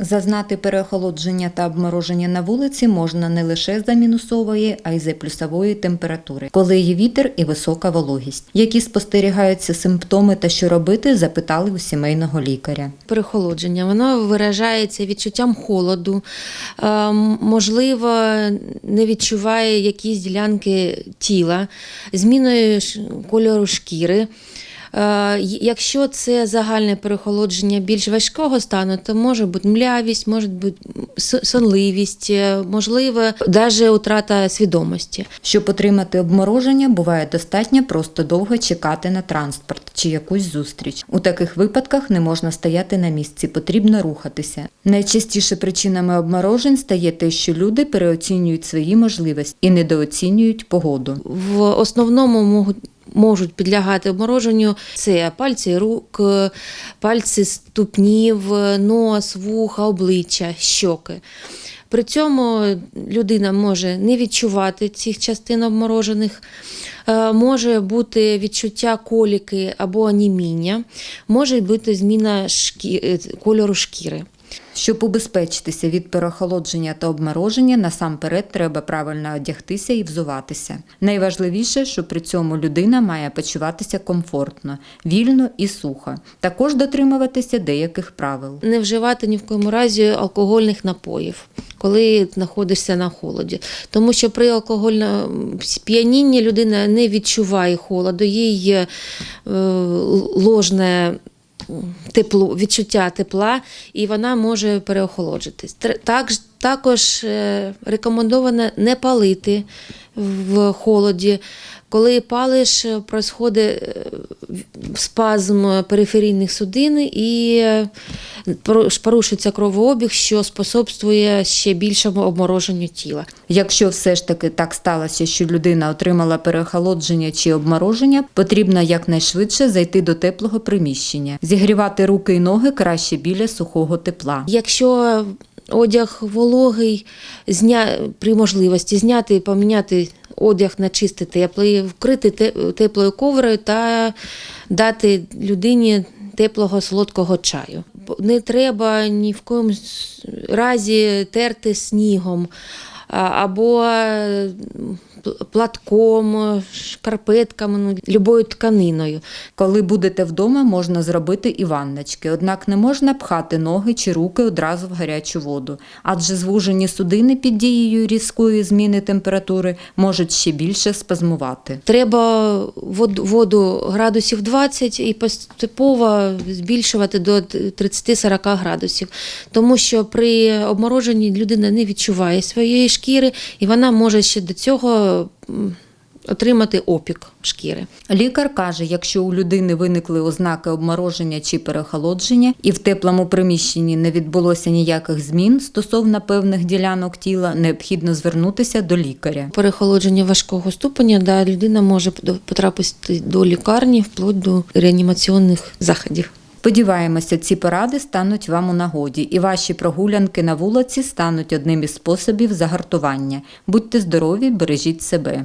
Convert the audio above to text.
Зазнати переохолодження та обмороження на вулиці можна не лише за мінусової, а й за плюсової температури, коли є вітер і висока вологість. Які спостерігаються симптоми та що робити, запитали у сімейного лікаря. перехолодження. Воно виражається відчуттям холоду, е, можливо, не відчуває якісь ділянки тіла, зміною кольору шкіри. Е, Якщо це загальне перехолодження більш важкого стану, то може бути млявість, може бути сонливість, е, можливо, навіть утрата свідомості. Щоб отримати обмороження, буває достатньо просто довго чекати на транспорт чи якусь зустріч. У таких випадках не можна стояти на місці, потрібно рухатися. Найчастіше причинами обморожень стає те, що люди переоцінюють свої можливості і недооцінюють погоду. В основному можуть. Можуть підлягати обмороженню це пальці рук, е, пальці ступнів, е, нос, вуха, обличчя, щоки. При цьому людина може не відчувати цих частин обморожених, е, може бути відчуття коліки або аніміння, може бути зміна шкі- кольору шкіри. Щоб убезпечитися від переохолодження та обмороження, насамперед треба правильно одягтися і взуватися. Найважливіше, що при цьому людина має почуватися комфортно, вільно і сухо. Також дотримуватися деяких правил. не вживати ні в коєму разі алкогольних напоїв, коли знаходишся на холоді. Тому що при алкогольному сп'янінні людина не відчуває холоду, їй е, ложне тепло, відчуття тепла, і вона може переохолоджитись. Так, також е, рекомендовано не палити в холоді. Коли палиш, происходить е, спазм периферійних судин і е, порушується кровообіг, що способствує ще більшому обмороженню тіла. Якщо все ж таки так сталося, що людина отримала переохолодження чи обмороження, потрібно якнайшвидше зайти до теплого приміщення. Зігрівати руки і ноги краще біля сухого тепла. Якщо одяг вологий, зня... при можливості зняти поміняти одяг на чистий теплий, вкрити теплою коврою та дати людині теплого солодкого чаю. Не треба ні в коєму разі терти снігом або платком, шкарпетками, ну, любою тканиною. Коли будете вдома, можна зробити і ванночки, однак не можна пхати ноги чи руки одразу в гарячу воду, адже звужені судини під дією різкої зміни температури можуть ще більше спазмувати. Треба вод- воду градусів 20 і поступово збільшувати до 30-40 градусів, тому що при обмороженні людина не відчуває своєї шкіри, і вона може ще до цього отримати опік шкіри. Лікар каже, якщо у людини виникли ознаки обмороження чи переохолодження, і в теплому приміщенні не відбулося ніяких змін стосовно певних ділянок тіла, необхідно звернутися до лікаря. Перехолодження важкого ступеня, да, людина може потрапити до лікарні вплоть до реанімаційних заходів. Сподіваємося, ці поради стануть вам у нагоді, і ваші прогулянки на вулиці стануть одним із способів загартування. Будьте здорові, бережіть себе.